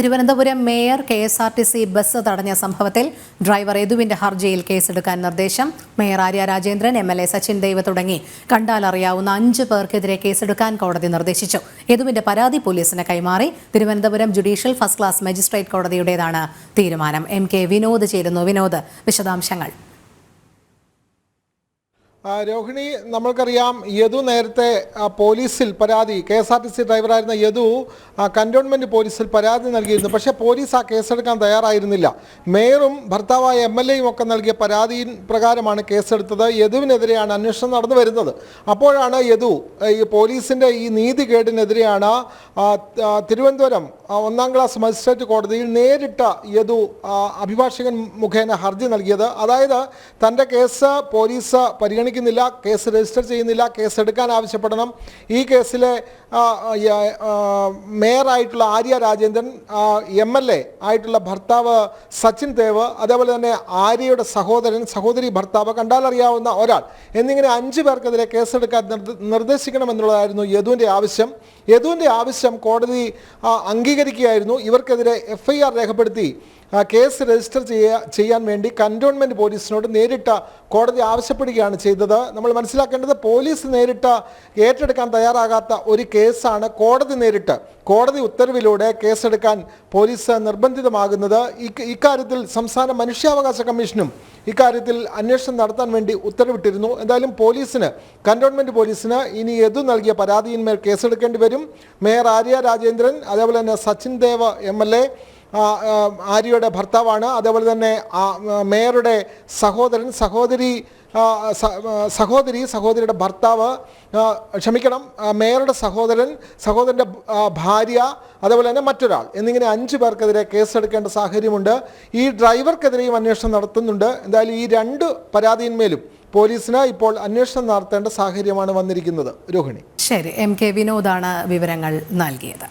Thiruvananthapuram mayor K S R T C bus തടഞ്ഞ സംഭവത്തിൽ driver യദുവിന്റെ ഹർജിയിൽ കേസെടുക്കാൻ നിർദ്ദേശം. Mayor Arya Rajendran M L A Sachin Dev തുടങ്ങി. കണ്ടാലറിയാവുന്ന അഞ്ച് പേർക്കെതിരെ കേസെടുക്കാൻ കോടതി നിർദ്ദേശിച്ചു. യദുവിന്റെ പരാതി പോലീസിന് കൈമാറി. Thiruvananthapuram judicial first class magistrate കോടതിയുടേതാണ് തീരുമാനം. എം കെ വിനോദ് ചേരുന്നു. വിനോദ് വിശദാംശങ്ങൾ. രോഹിണി നമ്മൾക്കറിയാം യദു നേരത്തെ പോലീസിൽ പരാതി K S R T C ഡ്രൈവറായിരുന്ന Yadu ആ, കന്റോൺമെന്റ് പോലീസിൽ പരാതി നൽകിയിരുന്നു. പക്ഷേ പോലീസ് ആ കേസെടുക്കാൻ തയ്യാറായിരുന്നില്ല. മേയറും ഭർത്താവായ എം എൽ എയും ഒക്കെ നൽകിയ പരാതി പ്രകാരമാണ് കേസെടുത്തത്. യദുവിനെതിരെയാണ് അന്വേഷണം നടന്നു വരുന്നത്. അപ്പോഴാണ് യദു ഈ പോലീസിന്റെ ഈ നീതികേടിനെതിരെയാണ് തിരുവനന്തപുരം ഒന്നാം ക്ലാസ് മജിസ്ട്രേറ്റ് കോടതിയിൽ നേരിട്ട യദു അഭിഭാഷകൻ മുഖേന ഹർജി നൽകിയത്. അതായത് തന്റെ കേസ് പോലീസ് പരിഗണിക്കുന്നില്ല കേസ് രജിസ്റ്റർ ചെയ്യുന്നില്ല കേസ് എടുക്കാൻ ആവശ്യപ്പെടണം. ഈ കേസിലെ മേയറായിട്ടുള്ള Arya Rajendran M L A ആയിട്ടുള്ള ഭർത്താവ് സച്ചിൻ ദേവ് അതേപോലെ തന്നെ ആര്യയുടെ സഹോദരൻ സഹോദരി ഭർത്താവ് കണ്ടാലറിയാവുന്ന ഒരാൾ. എന്നിങ്ങനെ അഞ്ച് പേർക്കെതിരെ കേസെടുക്കാൻ നിർദ്ദ- നിർദ്ദേശിക്കണമെന്നുള്ളതായിരുന്നു യദുവിന്റെ ആവശ്യം. യദുവിന്റെ ആവശ്യം കോടതി അംഗീകരിക്കുകയായിരുന്നു. ഇവർക്കെതിരെ എഫ് രേഖപ്പെടുത്തി. കേസ് രജിസ്റ്റർ ചെയ്യാ ചെയ്യാൻ വേണ്ടി കന്റോൺമെന്റ് പോലീസിനോട് നേരിട്ട കോടതി ആവശ്യപ്പെടുകയാണ് ചെയ്തത്. നമ്മൾ മനസ്സിലാക്കേണ്ടത് പോലീസ് നേരിട്ട ഏറ്റെടുക്കാൻ തയ്യാറാകാത്ത ഒരു കേസാണ് കോടതി നേരിട്ട്. കോടതി ഉത്തരവിലൂടെ കേസെടുക്കാൻ പോലീസ് നിർബന്ധിതമാകുന്നത്. ഇക്ക- ഇക്കാര്യത്തിൽ സംസ്ഥാന മനുഷ്യാവകാശ കമ്മീഷനും ഇക്കാര്യത്തിൽ അന്വേഷണം നടത്താൻ വേണ്ടി ഉത്തരവിട്ടിരുന്നു. എന്തായാലും പോലീസിന് കന്റോൺമെന്റ് പോലീസിന് ഇനി എതു നൽകിയ പരാതിയിന്മേൽ കേസെടുക്കേണ്ടി വരും. മേയർ ആര്യ രാജേന്ദ്രൻ അതേപോലെ തന്നെ Sachin Dev M L A ആ, ആ, ആര്യയുടെ ഭർത്താവാണ്. അതേപോലെ തന്നെ മേയറുടെ സഹോദരൻ സഹോദരി സഹോദരി സഹോദരിയുടെ ഭർത്താവ് ക്ഷമിക്കണം മേയറുടെ സഹോദരൻ സഹോദരന്റെ ഭാര്യ അതേപോലെ തന്നെ മറ്റൊരാൾ എന്നിങ്ങനെ അഞ്ച് പേർക്കെതിരെ കേസെടുക്കേണ്ട സാഹചര്യമുണ്ട്. ഈ ഡ്രൈവർക്കെതിരെയും അന്വേഷണം നടത്തുന്നുണ്ട്. എന്തായാലും ഈ രണ്ട് പരാതിയിന്മേലും പോലീസിന് ഇപ്പോൾ അന്വേഷണം നടത്തേണ്ട സാഹചര്യമാണ് വന്നിരിക്കുന്നത്. രോഹിണി. ശരി. എം കെ വിനോദാണ് വിവരങ്ങൾ നൽകിയത്.